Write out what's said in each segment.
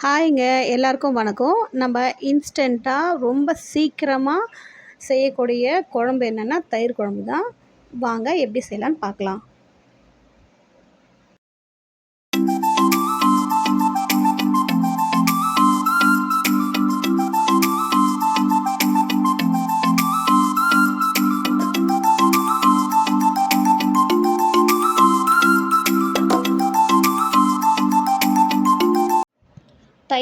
ஹாய்ங்க எல்லாருக்கும் வணக்கம். நம்ம இன்ஸ்டண்ட்டாக ரொம்ப சீக்கிரமாக செய்யக்கூடிய குழம்பு என்னென்னா தயிர் குழம்பு தான் வாங்க எப்படி செய்யலான்னு பார்க்கலாம்.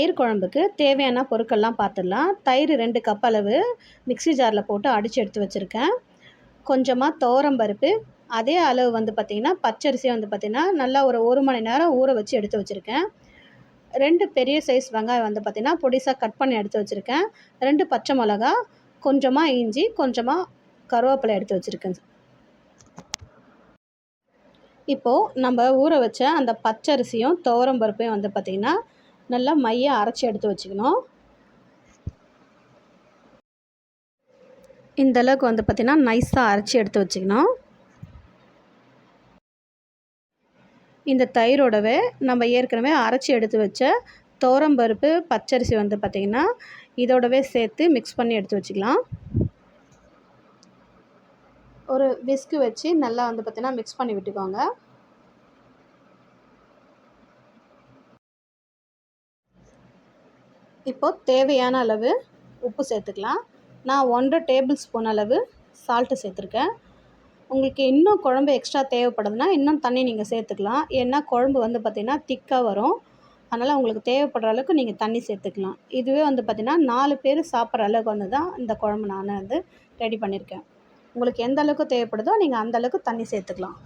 தயிர் குழம்புக்கு தேவையான பொருட்கள்லாம் பார்த்துடலாம். தயிர் ரெண்டு கப் அளவு மிக்ஸி ஜாரில் போட்டு அடித்து எடுத்து வச்சுருக்கேன். கொஞ்சமாக துவரம்பருப்பு அதே அளவு வந்து பார்த்திங்கன்னா பச்சரிசியை வந்து பார்த்திங்கன்னா நல்லா ஒரு ஒரு மணி நேரம் ஊற வச்சு எடுத்து வச்சுருக்கேன். ரெண்டு பெரிய சைஸ் வெங்காயம் வந்து பார்த்திங்கன்னா பொடிசாக கட் பண்ணி எடுத்து வச்சுருக்கேன். ரெண்டு பச்சை மிளகா கொஞ்சமாக இஞ்சி கொஞ்சமாக கருவேப்பிலை எடுத்து வச்சுருக்கேன். இப்போது நம்ம ஊற வச்ச அந்த பச்சரிசியும் துவரம் பருப்பையும் வந்து பார்த்திங்கன்னா நல்லா மைய அரைச்சி எடுத்து வச்சுக்கணும். இந்த அளவுக்கு வந்து பார்த்திங்கன்னா நைஸாக அரைச்சி எடுத்து வச்சுக்கணும். இந்த தயிரோடவே நம்ம ஏற்கனவே அரைச்சி எடுத்து வச்ச தோரம்பருப்பு பச்சரிசி வந்து பார்த்திங்கன்னா இதோடவே சேர்த்து மிக்ஸ் பண்ணி எடுத்து வச்சுக்கலாம். ஒரு விஸ்கு வச்சு நல்லா வந்து பார்த்திங்கன்னா மிக்ஸ் பண்ணி விட்டுக்கோங்க. இப்போது தேவையான அளவு உப்பு சேர்த்துக்கலாம். நான் ஒன்றரை டேபிள் ஸ்பூன் அளவு சால்ட்டு சேர்த்துருக்கேன். உங்களுக்கு இன்னும் குழம்பு எக்ஸ்ட்ரா தேவைப்படுதுன்னா இன்னும் தண்ணி நீங்கள் சேர்த்துக்கலாம். ஏன்னா குழம்பு வந்து பார்த்திங்கன்னா திக்காக வரும். அதனால் உங்களுக்கு தேவைப்படுற அளவுக்கு நீங்கள் தண்ணி சேர்த்துக்கலாம். இதுவே வந்து பார்த்திங்கன்னா நாலு பேர் சாப்பிட்ற அளவுக்கு வந்து தான் இந்த குழம்பு நான் வந்து ரெடி பண்ணியிருக்கேன் உங்களுக்கு எந்த அளவுக்கு தேவைப்படுதோ நீங்கள் அந்த அளவுக்கு தண்ணி சேர்த்துக்கலாம்.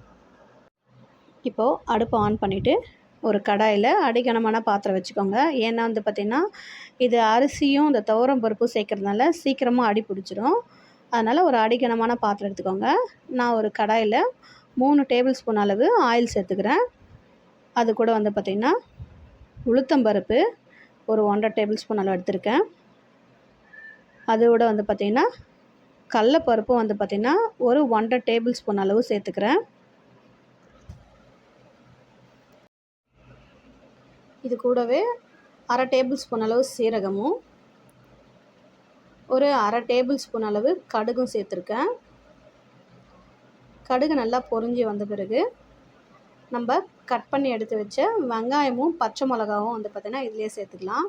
இப்போது அடுப்பை ஆன் பண்ணிவிட்டு ஒரு கடாயில் அடிகனமான பாத்திரம் வச்சுக்கோங்க. ஏன்னா வந்து பார்த்திங்கன்னா இது அரிசியும் இந்த துவரம் பருப்பும் சேர்க்குறதுனால சீக்கிரமாக அடி பிடிச்சிரும் அதனால் ஒரு அடிக்கணமான பாத்திரம் எடுத்துக்கோங்க. நான் ஒரு கடாயில் மூணு டேபிள் ஸ்பூன் அளவு ஆயில் சேர்த்துக்கிறேன். அது கூட வந்து பார்த்திங்கன்னா உளுத்தம்பருப்பு ஒரு ஒன்றரை டேபிள் ஸ்பூன் அளவு எடுத்திருக்கேன். அதோட வந்து பார்த்திங்கன்னா கடலப்பருப்பும் வந்து பார்த்திங்கன்னா ஒரு ஒன்றரை டேபிள் ஸ்பூன் அளவு சேர்த்துக்கிறேன். இது கூடவே அரை டேபிள் ஸ்பூன் அளவு சீரகமும் ஒரு அரை டேபிள் ஸ்பூன் அளவு கடுகும் சேர்த்துருக்கேன். கடுகு நல்லா பொறிஞ்சி வந்த பிறகு நம்ம கட் பண்ணி எடுத்து வச்ச வெங்காயமும் பச்சை மிளகாவும் வந்து பார்த்திங்கன்னா இதுலேயே சேர்த்துக்கலாம்.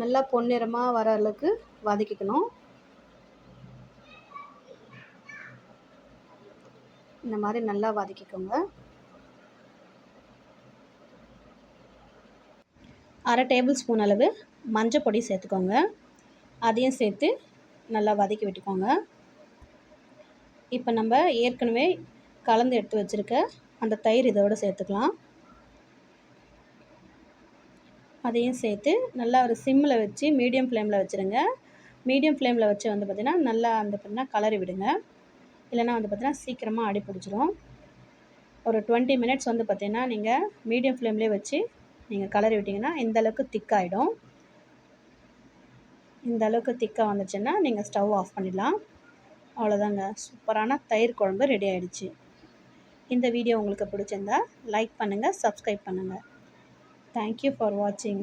நல்லா பொன்னிறமாக வர அளவுக்கு வதக்கிக்கணும். இந்த மாதிரி நல்லா வதக்கிக்கோங்க. அரை டேபிள் ஸ்பூன் அளவு மஞ்சள் பொடி சேர்த்துக்கோங்க. அதையும் சேர்த்து நல்லா வதக்கி விட்டுக்கோங்க. இப்போ நம்ம ஏற்கனவே கலந்து எடுத்து வச்சுருக்க அந்த தயிர் இதோடு சேர்த்துக்கலாம். அதையும் சேர்த்து நல்லா ஒரு சிம்மில் வச்சு மீடியம் ஃப்ளேமில் வச்சுருங்க. மீடியம் ஃப்ளேமில் வச்சு வந்து பார்த்திங்கன்னா நல்லா வந்து பார்த்திங்கன்னா கலரி விடுங்க. இல்லைனா வந்து பார்த்திங்கன்னா சீக்கிரமாக அடி பிடிச்சிரும். ஒரு டுவெண்ட்டி மினிட்ஸ் வந்து பார்த்திங்கன்னா நீங்கள் மீடியம் ஃப்ளேம்லேயே வச்சு நீங்கள் கலரி விட்டிங்கன்னா இந்தளவுக்கு திக்காகிடும் இந்த அளவுக்கு திக்காக வந்துச்சுன்னா நீங்கள் ஸ்டவ் ஆஃப் பண்ணிடலாம். அவ்வளோதாங்க சூப்பரான தயிர் குழம்பு ரெடி ஆகிடுச்சு இந்த வீடியோ உங்களுக்கு பிடிச்சிருந்தா லைக் பண்ணுங்கள் சப்ஸ்கிரைப் பண்ணுங்கள் தேங்க்யூ ஃபார் வாட்சிங்